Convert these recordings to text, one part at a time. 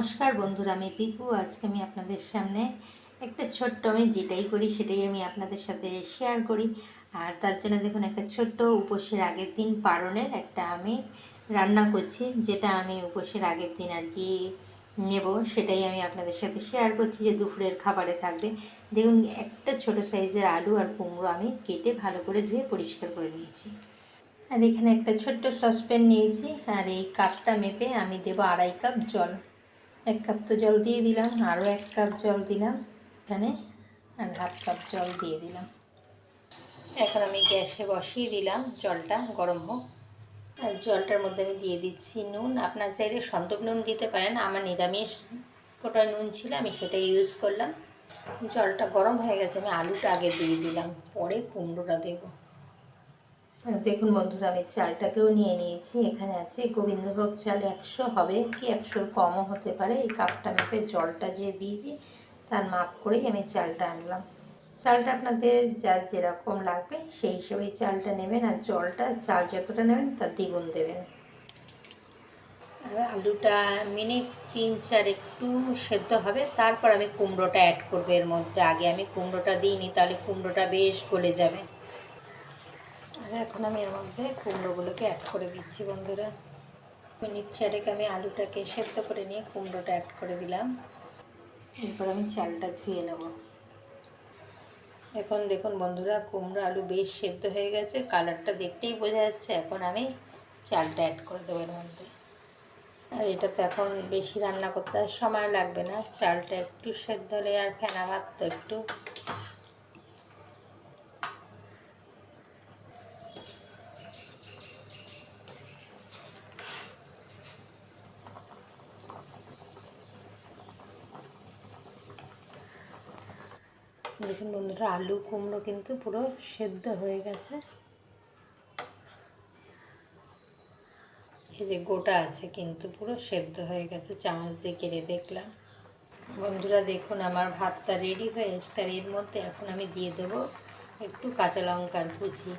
নমস্কার বন্ধুরা, আমি পিকু আজকে আমি আপনাদের সামনে একটা ছোট্ট, আমি যেটাই করি সেটাই আমি আপনাদের সাথে শেয়ার করি। আর তার জন্য দেখুন, একটা ছোট্ট উপোসের আগের দিন পারণের একটা আমি রান্না করছি, যেটা আমি উপোসের আগের দিন আর কি নেব, সেটাই আমি আপনাদের সাথে শেয়ার করছি যে দুপুরের খাবারে থাকবে। দেখুন, একটা ছোট সাইজের আলু আর কুমড়ো আমি কেটে ভালো করে ধুয়ে পরিষ্কার করে নিয়েছি। আর এখানে একটা ছোট্ট সসপ্যান নিয়েছি, আর এই কাপটা মেপে আমি দেবো আড়াই কাপ জল। এক কাপ তো জল দিয়ে দিলাম, আরও এক কাপ জল দিলাম এখানে, আর হাফ কাপ জল দিয়ে দিলাম। এখন আমি গ্যাসে বসিয়ে দিলাম জলটা, গরম হোক। আর জলটার মধ্যে আমি দিয়ে দিচ্ছি নুন। আপনার চাইলে সন্তক নুন দিতে পারেন, আমার নিরামিষ কোটা নুন ছিল, আমি সেটা ইউজ করলাম। জলটা গরম হয়ে গেছে, আমি আলুটা আগে দিয়ে দিলাম, পরে কুমড়োটা দেবো। দেখুন বন্ধুরা, আমি চালটাকেও নিয়ে নিয়েছি। এখানে আছে গোবিন্দভোগ চাল একশো হবে কি একশোর কমও হতে পারে। এই কাপটা মেপে জলটা যে দিয়েছি, তার মাপ করেই আমি চালটা আনলাম। চালটা আপনাদের যা যেরকম লাগবে, সেই হিসেবেই চালটা নেবেন আর জলটা, চাল যতটা নেবেন, তার দ্বিগুণ দেবেন। আর আলুটা মিনিট তিন চার একটু সেদ্ধ হবে, তারপর আমি কুমড়োটা অ্যাড করব। এর মধ্যে আগে আমি কুমড়োটা দিইনি, তাহলে কুমড়োটা বেশ গলে যাবে। এখন আমি এর মধ্যে কুমড়োগুলোকে অ্যাড করে দিচ্ছি বন্ধুরা। মিনিট চারেক আমি আলুটাকে সেদ্ধ করে নিয়ে কুমড়োটা অ্যাড করে দিলাম। এরপর আমি চালটা ধুয়ে নেব। এখন দেখুন বন্ধুরা, কুমড়ো আলু বেশ সেদ্ধ হয়ে গেছে। কালারটা দেখতেই বোঝা যাচ্ছে। এখন আমি চালটা অ্যাড করে দেবো এর মধ্যে। আর এটা তো এখন বেশি রান্না করতে সময় লাগবে না। চালটা একটু সেদ্ধ হলে আর ফেনা ভাত তো একটু দেখুন বন্ধুরা, আলু, কুমড়ো কিন্তু পুরো সেদ্ধ হয়ে গেছে। এই যে গোটা আছে কিন্তু পুরো সেদ্ধ হয়ে গেছে, চামচ দিয়ে কেড়ে দেখলাম। বন্ধুরা দেখুন, আমার ভাতটা রেডি হয়ে এসছে আর এর মধ্যে এখন আমি দিয়ে দেবো একটু কাঁচা লঙ্কার কুচি।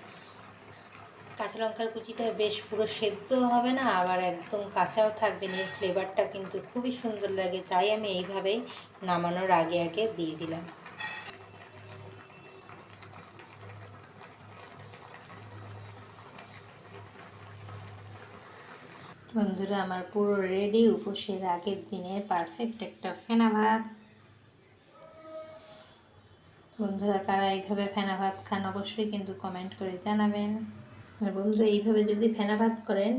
কাঁচা লঙ্কার কুচিটা বেশ পুরো সেদ্ধ হবে না, আবার একদম কাঁচাও থাকবে না, এর ফ্লেভারটা কিন্তু খুবই সুন্দর লাগে, তাই আমি এইভাবেই নামানোর আগে আগে দিয়ে দিলাম। বন্ধুরা, আমার পুরো রেডি উপোসের আগের দিনে পারফেক্ট একটা ফেনা ভাত বন্ধুরা, কারা এইভাবে ফেনা ভাত খান অবশ্যই কিন্তু কমেন্ট করে জানাবেন। আর বন্ধুরা, এইভাবে যদি ফেনা ভাত করেন,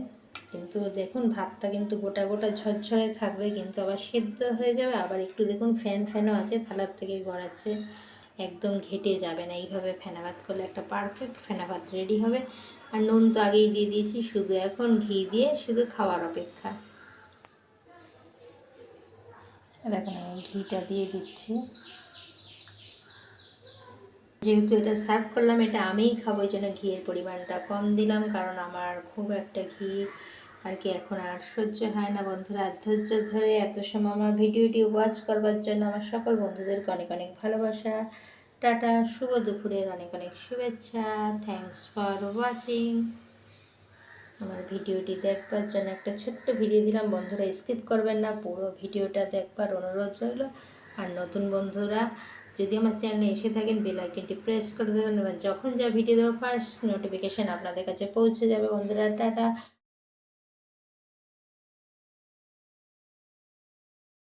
কিন্তু দেখুন ভাতটা কিন্তু গোটা গোটা ঝরঝরে থাকবে, কিন্তু আবার সেদ্ধ হয়ে যাবে। আবার একটু দেখুন ফ্যান ফ্যানও আছে, থালার থেকে গড়াচ্ছে। একদম ঘেটে যাবে না। এইভাবে ফেনা ভাত করলে একটা পারফেক্ট ফেনা ভাত রেডি হবে। আর নুন তো আগেই দিয়ে দিয়েছি, শুধু এখন ঘি দিয়ে শুধু খাওয়ার অপেক্ষা। এখন আমি ঘিটা দিয়ে দিচ্ছি। যেহেতু এটা সার্ভ করলাম, এটা আমিই খাব, এই জন্য ঘিয়ের পরিমাণটা কম দিলাম, কারণ আমার খুব একটা ঘি আর কি, এখন আর সহ্য হয় না বন্ধুরা। ধৈর্য ধরে এত সময় আমার ভিডিওটি ওয়াচ করবার জন্য আমার সকল বন্ধুদেরকে অনেক অনেক ভালোবাসা। টাটা, শুভ দুপুরের অনেক অনেক শুভেচ্ছা। থ্যাংকস ফর ওয়াচিং আমার ভিডিওটি দেখবার জন্য একটা ছোট্ট ভিডিও দিলাম। বন্ধুরা স্কিপ করবেন না, পুরো ভিডিওটা দেখবার অনুরোধ রইল। আর নতুন বন্ধুরা, যদি আমার চ্যানেলে এসে থাকেন বেল আইকনটি প্রেস করে দেবেন এবং যখন যা ভিডিও দেবো ফার্স্ট নোটিফিকেশান আপনাদের কাছে পৌঁছে যাবে। বন্ধুরা, টাটা।